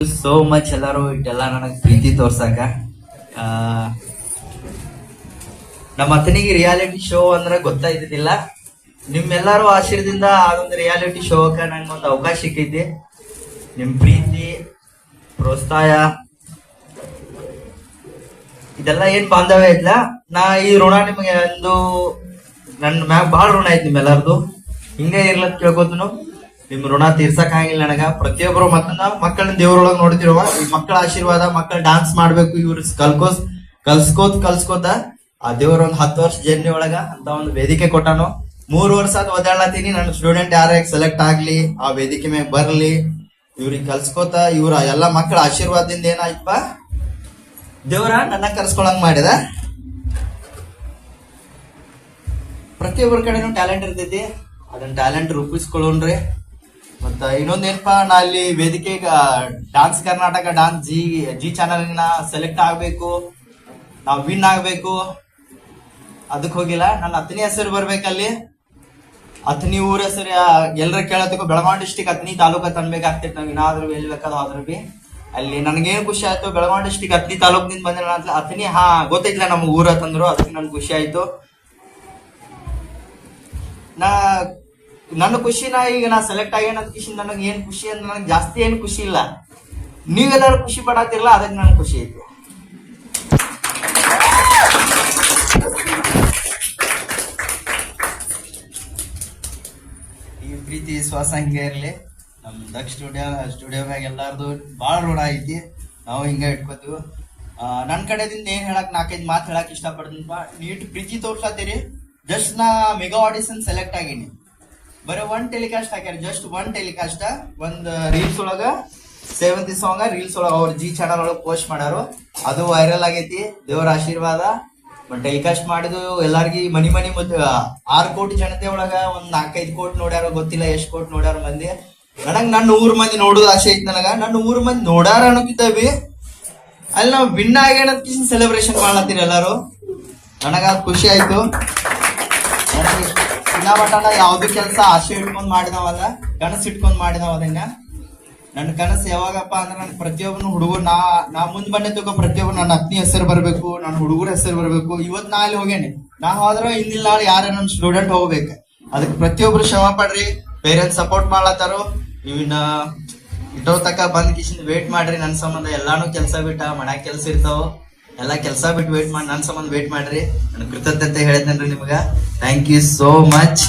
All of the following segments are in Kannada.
ಸೋ ಮಚ್ ಎಲ್ಲಾರು. ಇಟ್ಟೆಲ್ಲ ನನಗೆ ಪ್ರೀತಿ ತೋರ್ಸಾಕ ನಮ್ಮ ಅತ್ತನಿಗೆ ರಿಯಾಲಿಟಿ ಶೋ ಅಂದ್ರೆ ಗೊತ್ತಾಯ್ತಿದ್ದಿಲ್ಲ. ನಿಮ್ಮೆಲ್ಲರೂ ಆಶೀರ್ದಿಂದ ಆಗೊಂದು ರಿಯಾಲಿಟಿ ಶೋಕ ನಂಗೆ ಒಂದು ಅವಕಾಶ ಸಿಕ್ಕೈತಿ ನಿಮ್ ಪ್ರೀತಿ, ಪ್ರೋತ್ಸಾಹ, ಇದೆಲ್ಲ ಏನ್ ಬಾಂಧವ್ಯ ಐತ್ಲ ನಾ ಈ ಋಣ ನಿಮಗೆ ಒಂದು ನನ್ನ ಮ್ಯಾಗ ಬಹಳ ಋಣ ಐತಿ ನಿಮ್ಮೆಲ್ಲರದು. ಹಿಂಗೆ ಇರ್ಲತ್ ಕೇಳ್ಕೊತನು. ನಿಮ್ ಋಣ ತೀರ್ಸಕ್ ಆಗಿಲ್ಲ ನನಗ. ಪ್ರತಿಯೊಬ್ಬರು ಮತ್ತ ಮಕ್ಕಳನ್ನ ದೇವ್ರೊಳಗ್ ನೋಡ್ತಿರುವ, ಈ ಮಕ್ಕಳ ಆಶೀರ್ವಾದ, ಮಕ್ಕಳ ಡಾನ್ಸ್ ಮಾಡ್ಬೇಕು, ಇವ್ರು ಕಲ್ಕೋಸ್, ಕಲ್ಸ್ಕೋತ್, ಕಲ್ಸ್ಕೋತ, ಆ ದೇವ್ರ ಒಂದ್ ಹತ್ತು ವರ್ಷ ಜರ್ನಿ ಒಳಗ ಅಂತ ಒಂದು ವೇದಿಕೆ ಕೊಟ್ಟಾನು. ಮೂರ್ ವರ್ಷ ಅದ್ ಓದಾಡ್ಲತ್ತೀನಿ ನನ್ನ ಸ್ಟೂಡೆಂಟ್ ಯಾರ ಸೆಲೆಕ್ಟ್ ಆಗ್ಲಿ, ಆ ವೇದಿಕೆ ಮೇಲೆ ಬರ್ಲಿ, ಇವ್ರಿಗೆ ಕಲ್ಸ್ಕೋತ, ಇವ್ರ ಎಲ್ಲಾ ಮಕ್ಕಳ ಆಶೀರ್ವಾದದಿಂದ ಏನಾಯ್ತಪ್ಪ? ದೇವ್ರ ನನ್ನ ಕರ್ಸ್ಕೊಳಂಗ್ ಮಾಡಿದ. ಪ್ರತಿಯೊಬ್ಬರ ಕಡೆನು ಟ್ಯಾಲೆಂಟ್ ಇರ್ತೈತಿ. ಅದನ್ನ ಟ್ಯಾಲೆಂಟ್ ರೂಪಿಸ್ಕೊಳ್ಳೋಣ್ರಿ ಮತ್ತ ಇನ್ನೊಂದೇನಪ್ಪ ನಾ ಅಲ್ಲಿ ವೇದಿಕೆ dance Karnataka dance Zee Zee channel select ಆಗ್ಬೇಕು, ನಾವು ವಿನ್ ಆಗ್ಬೇಕು. ಅದಕ್ಕೆ ಹೋಗಿಲ್ಲ. ನನ್ನ ಹತ್ತನೇ ಹೆಸರು ಬರ್ಬೇಕಲ್ಲಿ ಅತ್ನಿ ಊರ ಹೆಸರು ಎಲ್ಲರ ಕೇಳತ್ತಕ್ಕೂ ಬೆಳಗಾವಿ ಡಿಸ್ಟಿಕ್ ಅತ್ನಿ ತಾಲೂಕ ತನ್ಬೇಕಾಗ್ತಿತ್ತು ನಾವು ಏನಾದ್ರೂ ಎಲ್ಲಿ ಬೇಕಾದ್ರೂ ಆದ್ರೂ ಬಿ. ಅಲ್ಲಿ ನನಗೇನು ಖುಷಿ ಆಯ್ತು, ಬೆಳಗಾವಿ ಡಿಸ್ಟಿಕ್ ಅತ್ನಿ ತಾಲೂಕಿನಿಂದ ಬಂದ್ರೆ ಹತ್ತನಿ, ಹಾ ಗೊತ್ತೈತಿಲ್ಲ ನಮ್ಮ ಊರ ತಂದ್ರು ಅದಕ್ಕೆ ನನ್ಗೆ ಖುಷಿ ಆಯ್ತು. ನಾ ನನ್ನ ಖುಷಿನ ಈಗ ನಾ ಸೆಲೆಕ್ಟ್ ಅಂತ ಖುಷಿ, ನನಗೆ ಏನ್ ಖುಷಿ ಅಂತ ನನಗೆ ಜಾಸ್ತಿ ಏನು ಖುಷಿ ಇಲ್ಲ. ನೀವೆಲ್ಲರೂ ಖುಷಿ ಪಡತಿರಲ್ಲ ಅದಕ್ಕೆ ನನಗೆ ಖುಷಿ ಐತಿ ಈ ಪ್ರೀತಿ ವಿಶ್ವಾಸ ಹಂಗೆ ಇರ್ಲಿ. ನಮ್ ದಕ್ಷ ಸ್ಟುಡಿಯೋ ಸ್ಟುಡಿಯೋದಾಗ ಎಲ್ಲಾರ್ದು ಭಾಳ ಋಣ ಐತಿ. ನಾವು ಹಿಂಗೆ ಇಟ್ಕೋತೀವಿ. ನನ್ನ ನನ್ ಕಡೆದಿಂದ ಏನ್ ಹೇಳಕ್, ನಾಲ್ಕೈದು ಮಾತು ಹೇಳಕ್ ಇಷ್ಟಪಡ್ತೀನಪ್ಪ ನೀಟ್ ಪ್ರೀತಿ ತೋರ್ಸತ್ತೀರಿ ಜಸ್ಟ್ ನಾ ಮೆಗಾ ಆಡಿಸನ್ ಸೆಲೆಕ್ಟ್ ಆಗೀನಿ. ಬರೀ ಒನ್ ಟೆಲಿಕಾಸ್ಟ್ ಹಾಕ್ಯಾರ ಜಸ್ಟ್ ಒನ್ ಟೆಲಿಕಾಸ್ಟ್ ಒಂದ್ ರೀಲ್ಸ್ ಒಳಗ ಸೇವಂತಿ ಸಾಂಗ್ ರೀಲ್ಸ್ ಒಳಗ ಅವ್ರ ಜಿ ಚಾನಲ್ ಒಳಗ ಪೋಸ್ಟ್ ಮಾಡಾರು. ಅದು ವೈರಲ್ ಆಗೈತಿ, ದೇವರ ಆಶೀರ್ವಾದ. ಟೆಲಿಕಾಸ್ಟ್ ಮಾಡಿದ್ದು ಎಲ್ಲಾರ್ಗಿ ಮನಿ ಮನಿ ಮತ್ತೆ ಆರ್ ಕೋಟಿ ಜನತೆ ಒಳಗ ಒಂದ್ ನಾಲ್ಕೈದು ಕೋಟಿ ನೋಡ್ಯಾರ, ಗೊತ್ತಿಲ್ಲ ಎಷ್ಟ್ ಕೋಟಿ ನೋಡ್ಯಾರ ಮಂದಿ. ನನಗ್ ನನ್ನ ಊರ್ ಮಂದಿ ನೋಡೋದು ಆಸೆ ಐತಿ ನನಗ. ನನ್ನ ಊರ್ ಮಂದಿ ನೋಡ್ಯಾರ ಅನ್ನೋಕ್ಕಿಂತ ಬಿ, ಅಲ್ಲಿ ನಾವು ವಿನ್ ಆಗ್ಯಾನ ಸೆಲೆಬ್ರೇಷನ್ ಮಾಡ್ಲತ್ತೀರಿ ಎಲ್ಲಾರು. ನನಗ ಖುಷಿ ಆಯ್ತು. ಚಿನ್ನಬಟ್ಟಣ ಯಾವ್ದು ಕೆಲಸ ಆಸೆ ಇಟ್ಕೊಂಡ್ ಮಾಡಿದವಲ್ಲ, ಕನಸು ಇಟ್ಕೊಂಡ್ ಮಾಡಿದವ ಅದನ್ನ ನನ್ನ ಕನಸು ಯಾವಾಗಪ್ಪ ಅಂದ್ರೆ ನನ್ ಪ್ರತಿಯೊಬ್ಬನು ಹುಡುಗರು, ನಾ ನಾ ಮುಂದ್ ಬಂದೆ ತಗೋ ಪ್ರತಿಯೊಬ್ಬ ನನ್ನ ಅತ್ನಿ ಹೆಸರು ಬರ್ಬೇಕು, ನನ್ನ ಹುಡುಗರ ಹೆಸರು ಬರ್ಬೇಕು. ಇವತ್ ನಾ ಅಲ್ಲಿ ಹೋಗೇನಿ ನಾ ಹೋದ್ರ ಹಿಂದಿನ ನಾಳೆ ಯಾರ ನನ್ನ ಸ್ಟೂಡೆಂಟ್ ಹೋಗ್ಬೇಕು. ಅದಕ್ಕೆ ಪ್ರತಿಯೊಬ್ರು ಶ್ರಮ ಪಡ್ರಿ ಪೇರೆಂಟ್ಸ್ ಸಪೋರ್ಟ್ ಮಾಡ್ಲತ್ತಾರು. ಇವನ್ನ ಇಟ್ಟೋ ತಕ ಬಂದ್ ಕಿಶನ್ ವೇಟ್ ಮಾಡ್ರಿ. ನನ್ನ ಸಂಬಂಧ ಎಲ್ಲಾನು ಕೆಲಸ ಬಿಟ್ಟ, ಮನ್ಯಾಗ ಕೆಲಸ ಇರ್ತಾವ. ಎಲ್ಲಾ ಕೆಲಸ ಬಿಟ್ಟು ವೇಟ್ ಮಾಡಿ ನನ್ನ ಸಂಬಂಧ ವೇಟ್ ಮಾಡ್ರಿ. ನನ್ನ ಕೃತಜ್ಞತೆ ಹೇಳಿದ್ನನ್ರಿ ನಿಮಗ. ಥ್ಯಾಂಕ್ ಯು ಸೋ ಮಚ್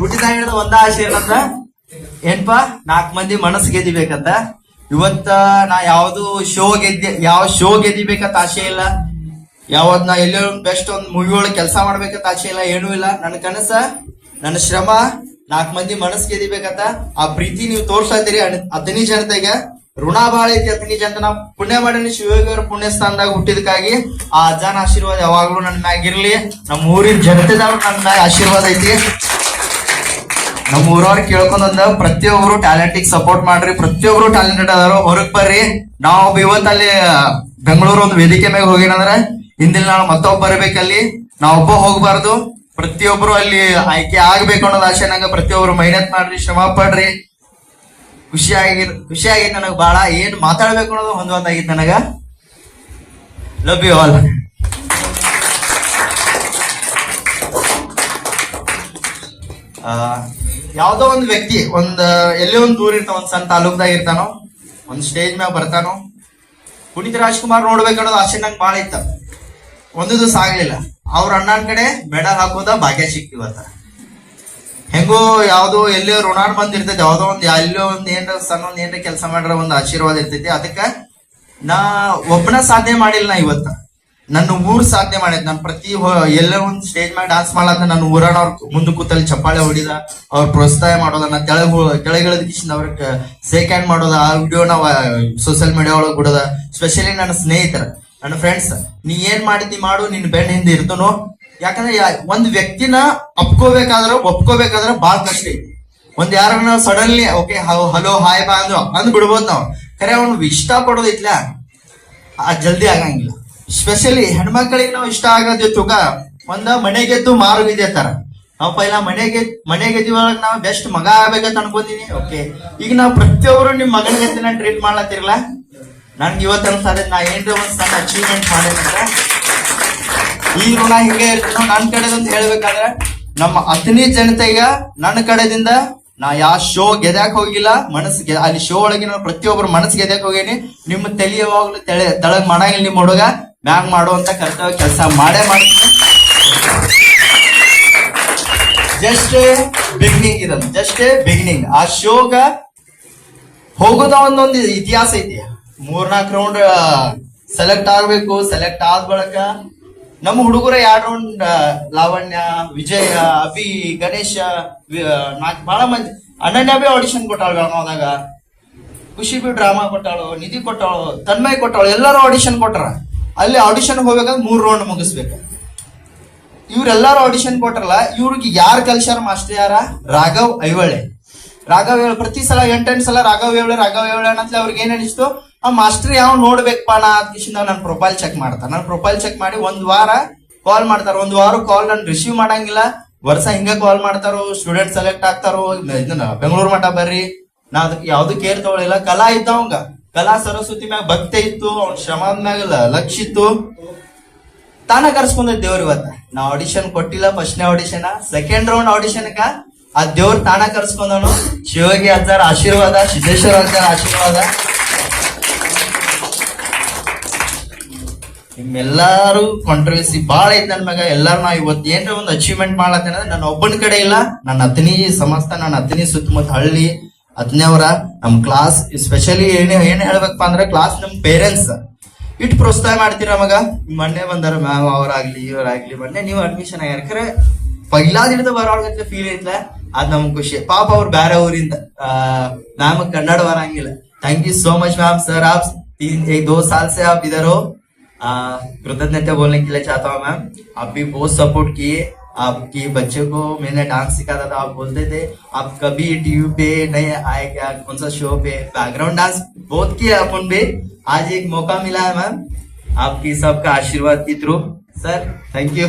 ಹುಟ್ಟಿದ ಹೇಳಿದ ಒಂದ ಆಸೆ ಏನಂತ ಏನ್ಪಾ, ನಾಲ್ಕು ಮಂದಿ ಮನಸ್ಸು ಗೆದಿಬೇಕಂತ ಇವತ್ತ ನಾ ಯಾವ್ದು ಶೋ ಗೆದ್ದೆ, ಯಾವ ಶೋ ಗೆದಿಬೇಕಂತ ಆಸೆ ಇಲ್ಲ. ಯಾವತ್ ನಾ ಎಲ್ಲೋ ಬೆಸ್ಟ್ ಒಂದ್ ಮೂವಿ ಕೆಲಸ ಮಾಡ್ಬೇಕಂತ ಆಸೆ ಇಲ್ಲ, ಏನೂ ಇಲ್ಲ. ನನ್ನ ಕನಸ, ನನ್ನ ಶ್ರಮ ನಾಲ್ಕ್ ಮಂದಿ ಮನಸ್ಗೆ ಗೆದಿಬೇಕಂತ ಆ ಪ್ರೀತಿ ನೀವು ತೋರ್ಸತ್ತೀರಿ ಹದಿನೈದು ಜನತೆಗೆ ಋಣ ಬಾಳ ಐತಿ ಹದಿನೈದು ಜನ ನಾವು ಪುಣ್ಯ ಮಾಡೀನಿ. ಶಿವಯೋಗಿಯವ್ರ ಪುಣ್ಯಸ್ಥಾನದಾಗ ಹುಟ್ಟಿದಕ್ಕಾಗಿ ಆ ಅಜ್ಜನ ಆಶೀರ್ವಾದ ಯಾವಾಗ್ಲೂ ನನ್ನ ಮ್ಯಾಗಿರ್ಲಿ ನಮ್ಮ ಊರಿನ ಜನತೆದವ್ರು ನನ್ನ ಮ್ಯಾಗ ಆಶೀರ್ವಾದ ಐತಿ. ನಮ್ಮ ಊರವ್ರಿಗೆ ಕೇಳ್ಕೊಂಡ್ ಪ್ರತಿಯೊಬ್ರು ಟ್ಯಾಲೆಂಟಿಗೆ ಸಪೋರ್ಟ್ ಮಾಡ್ರಿ. ಪ್ರತಿಯೊಬ್ರು ಟ್ಯಾಲೆಂಟೆಡ್ ಅದಾರು ಹೊರಗ್ ಬರ್ರಿ. ನಾವು ಇವತ್ತಲ್ಲಿ ಬೆಂಗಳೂರು ಒಂದು ವೇದಿಕೆ ಮ್ಯಾಗ ಹೋಗಿನಂದ್ರ ಹಿಂದಿನ ನಾಳೆ ಮತ್ತೊಬ್ಬ ಬರ್ಬೇಕಲ್ಲಿ. ನಾವೊಬ್ಬ ಹೋಗ್ಬಾರ್ದು. ಪ್ರತಿಯೊಬ್ರು ಅಲ್ಲಿ ಆಯ್ಕೆ ಆಗ್ಬೇಕು ಅನ್ನೋದು ಆಸೆ. ನಂಗ ಪ್ರತಿಯೊಬ್ರು ಮೆಹನತ್ ಮಾಡ್ರಿ, ಶ್ರಮ ಪಡ್ರಿ. ಖುಷಿಯಾಗಿ ಖುಷಿಯಾಗಿ ನನಗ್ ಬಾಳ. ಏನ್ ಮಾತಾಡ್ಬೇಕು ಅನ್ನೋದು ಹೊಂದುವಂತಾಗಿತ್ತು ನನಗ. ಲವ್ ಯು ಆಲ್ ಯಾವ್ದೋ ಒಂದು ವ್ಯಕ್ತಿ, ಒಂದ್, ಎಲ್ಲೇ ಒಂದ್ ದೂರ ಇರ್ತಾವ ಒಂದ್ ಸಣ್ಣ ತಾಲೂಕ್ದಾಗ ಇರ್ತಾನೋ, ಒಂದ್ ಸ್ಟೇಜ್ ಮ್ಯಾಗ ಬರ್ತಾನೋ, ಪುನೀತ್ ರಾಜ್ಕುಮಾರ್ ನೋಡ್ಬೇಕನ್ನೋದು ಆಸೆ ನಂಗೆ ಬಹಳ ಇತ್ತ. ಒಂದು ದಿವಸ ಆಗ್ಲಿಲ್ಲ ಅವ್ರ ಅಣ್ಣನ ಕಡೆ ಮೆಡಲ್ ಹಾಕೋದ ಭಾಗ್ಯ ಸಿಕ್ತಿವತ್ತ ಹೆಂಗೋ ಯಾವ್ದೋ ಎಲ್ಲೋ ಋಣ ಬಂದಿರ್ತೈತಿ, ಯಾವುದೋ ಒಂದ್ ಎಲ್ಲೋ ಒಂದ್ ಏನ್ರ ಸಣ್ಣ ಒಂದ್ ಏನ್ರ ಕೆಲಸ ಮಾಡ್ರ ಒಂದ್ ಆಶೀರ್ವಾದ ಇರ್ತೈತಿ. ಅದಕ್ಕ ನಾ ಒಬ್ಬನ ಸಾಧನೆ ಮಾಡಿಲ್ಲ ನಾ ಇವತ್ತ. ನನ್ನ ಊರ್ ಸಾಧನೆ ಮಾಡಿದ್. ನಾನು ಪ್ರತಿ ಎಲ್ಲ ಒಂದ್ ಸ್ಟೇಜ್ ಮ್ಯಾಗ ಡಾನ್ಸ್ ಮಾಡ್ಲತ್ತ ನನ್ನ ಊರನವ್ರ ಮುಂದೆ ಕೂತಲ್ಲಿ ಚಪ್ಪಾಳೆ ಹೊಡಿದ, ಅವ್ರ ಪ್ರೋತ್ಸಾಹ ಮಾಡೋದ, ನಾ ತೆಳಗ್ ತೆಳಗಿಳದ ಅವ್ರ ಸೇಕ್ ಹ್ಯಾಂಡ್ ಮಾಡೋದ, ಆ ವಿಡಿಯೋನ ಸೋಷಿಯಲ್ ಮೀಡಿಯಾ ಒಳಗೆ ಬಿಡೋದ. ಸ್ಪೆಷಲಿ ನನ್ನ ಸ್ನೇಹಿತರ. ನನ್ನ ಫ್ರೆಂಡ್ಸ್ ನೀ ಏನ್ ಮಾಡಿದ್ದಿ ಮಾಡು, ನಿನ್ ಬೆನ್ನ ಹಿಂದೆ ಇರ್ತನು ಯಾಕಂದ್ರೆ ಒಂದ್ ವ್ಯಕ್ತಿನ ಅಪ್ಕೋಬೇಕಾದ್ರ ಒಪ್ಕೋಬೇಕಾದ್ರ ಬಾಳ ಕಷ್ಟ ಐತಿ. ಒಂದ್ ಯಾರನ್ನ ಸಡನ್ಲಿ ಓಕೆ ಹಲೋ ಹಾಯ್ ಬಾ ಅಂದ್ರು, ಅಂದ್ ಬಿಡ್ಬೋದು ನಾವು. ಖರೆ, ಅವ್ನು ಇಷ್ಟ ಪಡೋದಿತ್ಲ ಆ ಜಲ್ದಿ ಆಗಂಗಿಲ್ಲ. ಸ್ಪೆಷಲಿ ಹೆಣ್ಮಕ್ಳಿಗೆ ನಾವು ಇಷ್ಟ ಆಗೋದು ತೂಕ ಒಂದ ಮನೆಗೆದ್ದು ಮಾರು ತರ. ನಾವು ಪೈಲ ಮನೆಗೆ ಮನೆಗೆ ಇದೀವೊಳಗ ನಾವು ಬೆಸ್ಟ್ ಮಗ ಆಗ್ಬೇಕಂತ ಅನ್ಕೊಂತೀನಿ ಓಕೆ ಈಗ ನಾವು ಪ್ರತಿಯೊಬ್ರು ನಿಮ್ ಮಗನಿಗೆ ಟ್ರೀಟ್ ಮಾಡ್ಲತ್ತಿರಲ್ಲ ನನ್ಗೆ ಇವತ್ತು ಅನ್ಸಾದೆ ನಾ ಏನ್ರ ಒಂದು ಸಣ್ಣ ಅಚೀವ್ಮೆಂಟ್ ಮಾಡೇನಂದ್ರೆ ಈ ಋಣ ಹಿಂಗೆ ಇರ್ತದೆ ನನ್ನ ಕಡೆದಂತ ಹೇಳ್ಬೇಕಾದ್ರೆ, ನಮ್ಮ ಅತನಿ ಜನತೆಗ ನನ್ನ ಕಡೆದಿಂದ ನಾ ಯಾವ ಶೋ ಗೆದ್ಯಾಕ್ ಹೋಗಿಲ್ಲ, ಮನಸ್ಸಿಗೆ ಅಲ್ಲಿ ಶೋ ಒಳಗೆ ನಾನು ಪ್ರತಿಯೊಬ್ಬರು ಮನಸ್ಸು ಗೆದ್ಯಾಕ್ ಹೋಗೇನಿ. ನಿಮ್ಮ ತಲೆ ತೆಳೆ ತೆಳಗ್ ಮಾಡಂಗಿಲ್ಲ ನಿಮ್ಮ ಹುಡುಗ, ಮ್ಯಾಗ್ ಮಾಡುವಂತ ಕರ್ತವ್ಯ ಕೆಲಸ ಮಾಡೇ ಮಾಡ್ತೀನಿ. ಜಸ್ಟ್ ಬಿಗಿನಿಂಗ್ ಇದನ್ನು, ಜಸ್ಟ್ ಬಿಗಿನಿಂಗ್ ಆ ಶೋಗ ಹೋಗೋದ ಒಂದೊಂದು ಇತಿಹಾಸ ಐತಿ ಮೂರ್ನಾಲ್ಕು ರೌಂಡ್ ಸೆಲೆಕ್ಟ್ ಆಗ್ಬೇಕು ಸೆಲೆಕ್ಟ್ ಆದ ಬಳಿಕ ನಮ್ಮ ಹುಡುಗರ ಎರಡ್ ರೌಂಡ್ ಲಾವಣ್ಯ, ವಿಜಯ, ಅಭಿ, ಗಣೇಶ ನಾಲ್ಕು ಬಹಳ ಮಂದಿ. ಅನನ್ಯ ಬಿ ಆಡಿಷನ್ ಕೊಟ್ಟಾಳ ಬೆಳಗಾವದಾಗ. ಖುಷಿ ಬಿ ಡ್ರಾಮಾ ಕೊಟ್ಟಾಳು, ನಿಧಿ ಕೊಟ್ಟಾಳು, ತನ್ಮಯ್ ಕೊಟ್ಟಾಳು, ಎಲ್ಲರೂ ಆಡಿಷನ್ ಕೊಟ್ಟಾರ ಅಲ್ಲಿ ಆಡಿಷನ್ ಹೋಗ್ಬೇಕಂದ್ರೆ ಮೂರ್ ರೌಂಡ್ ಮುಗಿಸ್ಬೇಕು. ಇವ್ರೆಲ್ಲಾರು ಆಡಿಷನ್ ಕೊಟ್ರಲ್ಲ, ಇವ್ರಿಗೆ ಯಾರು ಕಲ್ಸ್ಯಾರ ಮಾಸ್ಟರ್ ಯಾರ ರಾಘವ್ ಐವಳೆ ರಾಘವ್ ಏಳ್ ಪ್ರತಿ ಸಲ ಎಂಟೆಂಟ್ ಸಲ ರಾಘವ್ ಏವಳೆ ರಾಘವ್ ಏವಳೆ ಅನ್ನತ್ಲೆ ಅವ್ರಿಗೆ ಏನ್ ಅನಿಸ್ತು? ಆ ಮಾಸ್ಟರ್ ಯಾವ ನೋಡ್ಬೇಕಪ್ಪ ನಾ ನನ್ನ ಪ್ರೊಫೈಲ್ ಚೆಕ್ ಮಾಡ್ತಾರ ನನ್ನ ಪ್ರೊಫೈಲ್ ಚೆಕ್ ಮಾಡಿ ಒಂದ್ ವಾರ ಕಾಲ್ ಮಾಡ್ತಾರ. ಒಂದ್ ವಾರ ಕಾಲ್ ನಾನು ರಿಸೀವ್ ಮಾಡಂಗಿಲ್ಲ. ವರ್ಷ ಹಿಂಗ ಕಾಲ್ ಮಾಡ್ತಾರೋ ಸ್ಟೂಡೆಂಟ್ ಸೆಲೆಕ್ಟ್ ಆಗ್ತಾರೋ ಇದನ್ನ ಬೆಂಗಳೂರು ಮಠ ಬರ್ರಿ. ನಾ ಅದಕ್ಕೆ ಯಾವ್ದು ಕೇರ್ ತಗೊಳಿಲ್ಲ. ಕಲಾ ಇದ್ದ ಅವಂಗ. ಕಲಾ ಸರಸ್ವತಿ ಮ್ಯಾಗ ಭಕ್ತಿ ಇತ್ತು, ಅವ್ನ ಶ್ರಮದ ಮ್ಯಾಗ ಲ- ಲಕ್ಷ್ಯ ಇತ್ತು. ತಾನ ಕರ್ಸ್ಕೊಂಡ್ ದೇವ್ರ ಇವತ್ತ. ನಾ ಆಡಿಷನ್ ಕೊಟ್ಟಿಲ್ಲ ಫಸ್ಟ್ನೇ ಆಡಿಷನ್ ಸೆಕೆಂಡ್ ರೌಂಡ್ ಆಡಿಷನ್ ಆ ದೇವ್ರ ತಾನ ಕರ್ಸ್ಕೊಂಡನು ಶಿವಗಿ ಅಜ್ಜಾರ ಆಶೀರ್ವಾದ, ಸಿದ್ದೇಶ್ವರ ಅಜ್ಜಾರ ಆಶೀರ್ವಾದ. ನಿಮ್ಮೆಲ್ಲಾರು ಕಾಂಟ್ರವರ್ಸಿ ಬಾಳ ಐತಿ ನನ್ ಮ್ಯಾಗ ಎಲ್ಲಾರು ನಾ ಇವತ್ತು ಏನ್ರ ಒಂದು ಅಚೀವ್ಮೆಂಟ್ ಮಾಡ್ಲತ್ತೇನ ನನ್ನ ಒಬ್ಬನ ಕಡೆ ಇಲ್ಲ ನನ್ನ ಅತನಿ ಸಮಸ್ತ ನನ್ನ ಅತನಿ ಸುತ್ತಮುತ್ತ ಹಳ್ಳಿ ಅತನಿಯವರ ನಮ್ ಕ್ಲಾಸ್ ಸ್ಪೆಷಲಿ ಏನ್ ಏನ್ ಹೇಳ್ಬೇಕಪ್ಪ ಅಂದ್ರೆ ಕ್ಲಾಸ್ ನಮ್ ಪೇರೆಂಟ್ಸ್ ಇಟ್ಟು ಪ್ರೋತ್ಸಾಹ ಮಾಡ್ತೀರ ಮಗ ಮೊನ್ನೆ ಬಂದಾರ ಮ್ಯಾಮ್ ಅವರಾಗ್ಲಿ ಇವರಾಗ್ಲಿ ಮೊನ್ನೆ ನೀವು ಅಡ್ಮಿಷನ್ ಆಗ್ಯಾರ ಖರೆ ಪೈಲಾದಿಂದ ಬರೋಳಗತ್ತೆ ಫೀಲ್ ಐತ್ಲ ಅದ್ ನಮ್ಗ್ ಖುಷಿ ಪಾಪ ಅವ್ರು ಬೇರೆ ಊರಿಂದ ಮ್ಯಾಮ್ ಕನ್ನಡ ಬರಂಗಿಲ್ಲ thank you so much ma'am sir आप तीन एक दो साल से आप इधर हो आ, कृतज्ञता बोलने के लिए चाहता हूँ मैम आप भी बहुत सपोर्ट किए आपकी बच्चे को मैंने डांस सिखाता था आप बोलते थे आप कभी टीवी पे नहीं आए क्या कौन सा शो पे बैकग्राउंड डांस बहुत किया अपन भी आज एक मौका मिला है मैम आपकी सबका आशीर्वाद के थ्रू सर थैंक यू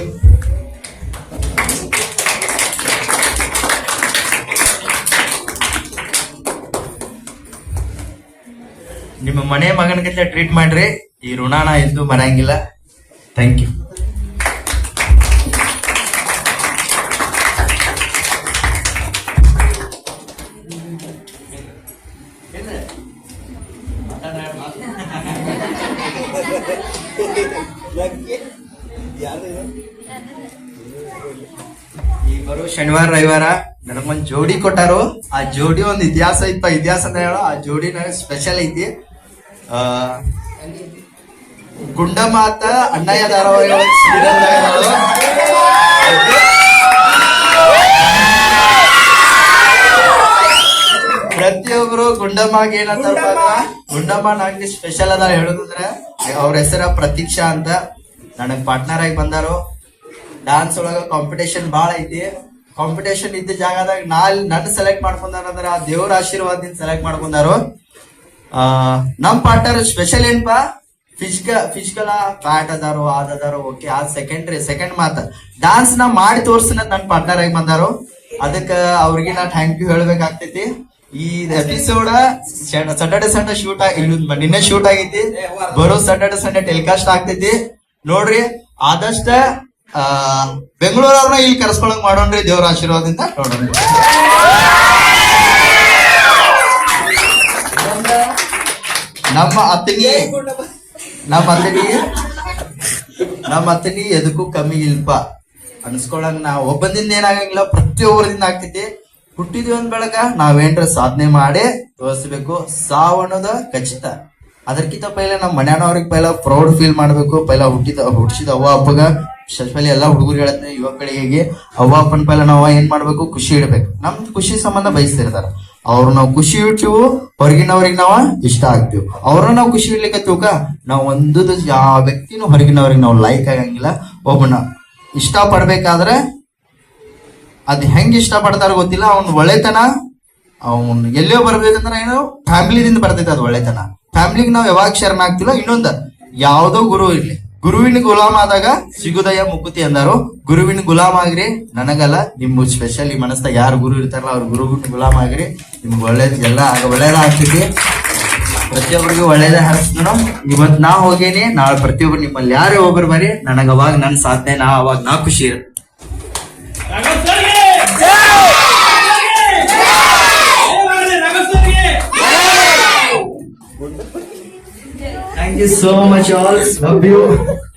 ನಿಮ್ಮ ಮನೆ ಮಗನಿಗೆ ಟ್ರೀಟ್ ಮಾಡ್ರಿ ಈ ಋಣಾನ ಎಂದು ಮರೆಯಂಗಿಲ್ಲ. ಥ್ಯಾಂಕ್ ಯು ಈ ಬರೋ ಶನಿವಾರ, ರವಿವಾರ ನನಗೊಂದ್ ಜೋಡಿ ಕೊಟ್ಟಾರು. ಆ ಜೋಡಿ ಒಂದು ಇತಿಹಾಸ ಇತ್ತ. ಇತಿಹಾಸ ಅಂತ ಹೇಳೋ, ಆ ಜೋಡಿ ನನಗೆ ಸ್ಪೆಷಲ್ ಐತಿ ಗುಂಡಮಾತ ಅಣ್ಣಯ್ಯ ಧಾರಾವಾಹಿ. ಪ್ರತಿಯೊಬ್ರು ಗುಂಡಮ್ಮಗೆ ಏನಂತಾರಪ್ಪ ಅಂದ್ರ ಗುಂಡಮ್ಮ ನಂಗೆ ಸ್ಪೆಷಲ್ ಅದ ಹೇಳುದಂದ್ರೆ ಅವ್ರ ಹೆಸರ ಪ್ರತೀಕ್ಷಾ ಅಂತ. ನನಗ್ ಪಾರ್ಟ್ನರ್ ಆಗಿ ಬಂದಾರು. ಡಾನ್ಸ್ ಒಳಗ ಕಾಂಪಿಟೇಷನ್ ಬಹಳ ಐತಿ. ಕಾಂಪಿಟೇಷನ್ ಇದ್ದ ಜಾಗದಾಗ ನಾ ನನ್ನ ಸೆಲೆಕ್ಟ್ ಮಾಡ್ಕೊಂಡಾರ ಅಂದ್ರೆ ಆ ದೇವ್ರ ಆಶೀರ್ವಾದದಿಂದ ಸೆಲೆಕ್ಟ್ ಮಾಡ್ಕೊಂಡಾರು. ಆ ನಮ್ ಪಾರ್ಟ್ನರ್ ಸ್ಪೆಷಲ್ ಏನಪ್ಪಾ ಫಿಸಿಕಲ್ ಫಿಸಿಕಲ್ ಫ್ಯಾಟ್ ಅದಾರೋ ಅದಾರೋ ಓಕೆ, ಆ ಸೆಕೆಂಡ್ರಿ ಸೆಕೆಂಡ್ ಮಾತ. ಡಾನ್ಸ್ ನಾ ಮಾಡಿ ತೋರ್ಸಿನ ನನ್ನ ಪಾರ್ಟ್ನರ್ ಆಗಿ ಬಂದಾರು? ಅದಕ್ಕ ಅವ್ರಿಗೆ ನಾ ಥ್ಯಾಂಕ್ ಯು ಹೇಳ್ಬೇಕಾಗ್ತೈತಿ. ಈ ಎಪಿಸೋಡ್ ಸಟರ್ಡೆ ಸಂಡೆ ಶೂಟ್ ನಿನ್ನೆ ಶೂಟ್ ಆಗೈತಿ. ಬರೋ ಸಟರ್ಡೆ ಸಂಡೆ ಟೆಲಿಕಾಸ್ಟ್ ಆಗ್ತೈತಿ. ನೋಡ್ರಿ, ಆದಷ್ಟ ಬೆಂಗಳೂರವ್ರನ್ನ ಇಲ್ಲಿ ಕರ್ಸ್ಕೊಳಕ್ ಮಾಡೋಣ್ರಿ, ದೇವ್ರ ಆಶೀರ್ವಾದದಿಂದ ನೋಡೋಣ. ನಮ್ಮ ಅತ್ತಿಗೆ ನಮ್ಮ ಅತ್ತೆನಿ ನಮ್ಮ ಅತ್ತೆನಿ ಎದಕ್ಕೂ ಕಮ್ಮಿ ಇಲ್ಪ. ಅನ್ಸ್ಕೊಳಂಗ ನಾವ್ ಒಬ್ಬದಿಂದ ಏನಾಗಂಗಿಲ್ಲ, ಪ್ರತಿಯೊಬ್ಬರಿಂದ ಆಗ್ತೈತಿ. ಹುಟ್ಟಿದ್ವಿ ಒಂದ್ ಬೆಳಕ ನಾವೇನ್ರ ಸಾಧನೆ ಮಾಡಿ ತೋರಿಸ್ಬೇಕು. ಸಾವನ್ನೋದ ಖಚಿತ. ಅದಕ್ಕಿಂತ ಪೈಲ ನಮ್ಮ ಮನೆಯವ್ರಿಗೆ ಪೈಲ ಪ್ರೌಡ್ ಫೀಲ್ ಮಾಡ್ಬೇಕು. ಪೈಲ ಹುಟ್ಟಿದ ಹುಟ್ಟಿಸಿದ ಅವ್ವ, ಅಪ್ಪಗ. ಸ್ಪೆಷಲಿ ಎಲ್ಲ ಹುಡುಗರು ಹೇಳತ್ನೆ ಯುವಕಳಿಗೆ ಅವ್ವ, ಅಪ್ಪನ ಪೈಲ ನಾವು ಏನ್ ಮಾಡ್ಬೇಕು? ಖುಷಿ ಇಡ್ಬೇಕು. ನಮ್ದು ಖುಷಿ ಸಂಬಂಧ ಬಯಸ್ತಿರ್ತಾರ. ಅವ್ರು ನಾವು ಖುಷಿ ಇಡ್ತೀವು, ಹೊರಗಿನವ್ರಿಗೆ ನಾವ ಇಷ್ಟ ಆಗ್ತೀವಿ. ಅವ್ರನ್ನ ನಾವು ಖುಷಿ ಇಡ್ಲಿಕ್ಕತ್ತೀವಕ ನಾವು ಒಂದು ಯಾವ ವ್ಯಕ್ತಿನೂ ಹೊರಗಿನವ್ರಿಗೆ ನಾವು ಲೈಕ್ ಆಗಂಗಿಲ್ಲ. ಒಬ್ಬನ ಇಷ್ಟ ಪಡ್ಬೇಕಾದ್ರೆ ಅದ್ ಹೆಂಗ್ ಇಷ್ಟ ಪಡ್ತಾರ ಗೊತ್ತಿಲ್ಲ. ಅವ್ನ ಒಳ್ಳೆತನ, ಅವ್ನು ಎಲ್ಲೋ ಬರ್ಬೇಕಂದ್ರೆ ಏನು ಫ್ಯಾಮಿಲಿದಿಂದ ಬರ್ತೈತೆ ಅದು ಒಳ್ಳೆತನ. ಫ್ಯಾಮಿಲಿಗೆ ನಾವು ಯಾವಾಗ ಶರಣ ಆಗ್ತಿಲ್ಲ ಇನ್ನೊಂದು ಯಾವುದೋ ಗುರು ಇರ್ಲಿ. ಗುರುವಿನ ಗುಲಾಮ್ ಆದಾಗ ಸಿಗುದಯ ಮುಕುತಿ ಅಂದರು. ಗುರುವಿನ ಗುಲಾಮ್ ಆಗ್ರಿ, ನನಗಲ್ಲ ನಿಮ್ ಸ್ಪೆಷಲಿ ಮನಸ್ತಾಗ ಯಾರು ಗುರು ಇರ್ತಾರಲ್ಲ, ಅವ್ರ ಗುರುವಿನ ಗುಲಾಮ್ ಆಗ್ರಿ. ನಿಮ್ಗೆ ಒಳ್ಳೇದ್ ಎಲ್ಲ ಆಗ ಒಳ್ಳೇದಾಗ್ತೈತಿ. ಪ್ರತಿಯೊಬ್ಬರಿಗೂ ಒಳ್ಳೇದೇ ಮೇಡಮ್ ಇವತ್ತು ನಾ ಹೋಗೇನಿ, ನಾಳೆ ಪ್ರತಿಯೊಬ್ರು ನಿಮ್ಮಲ್ಲಿ ಯಾರೇ ಒಬ್ಬರು ಬರೀ, ನನಗ ಅವಾಗ ನನ್ನ ಸಾಧನೆ, ನಾ ಅವಾಗ ನಾ ಖುಷಿ ಇರುತ್ತೆ. You so much all. Love you.